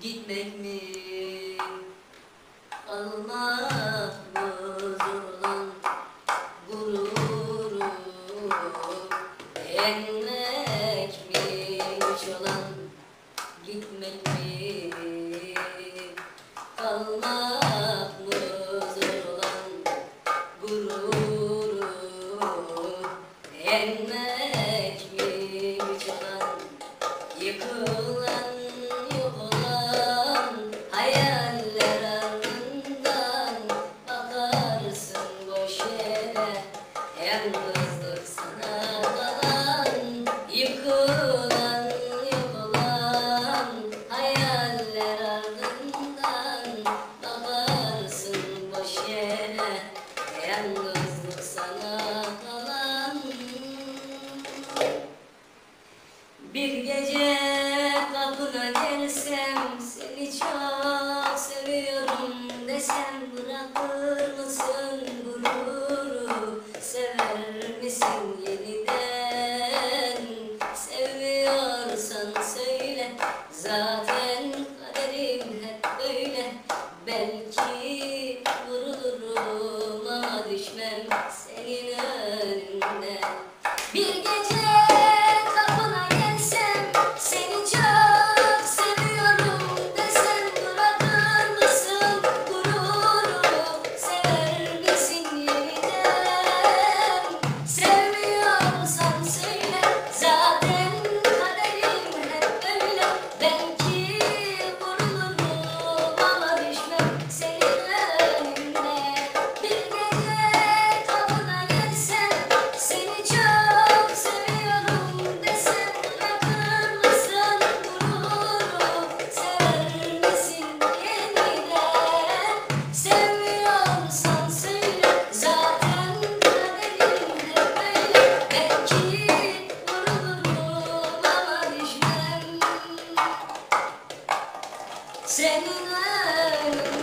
gitmek mi? Almak mı zor olan gururu Yenmek mi güç olan gitmek mi? Almak mı zor olan gururu Yenmek mi güç olan Yıkılan yalnızlık sana kalan Yıkılan yok olan hayaller ardından Bakarsın boş yalnızlık sana kalan bir gece kapına gelsem seni çok seviyorum desem sevmiyorsan söyle zaten kaderim hep böyle belki vururum ama düşmem senin önüne bir senin önüne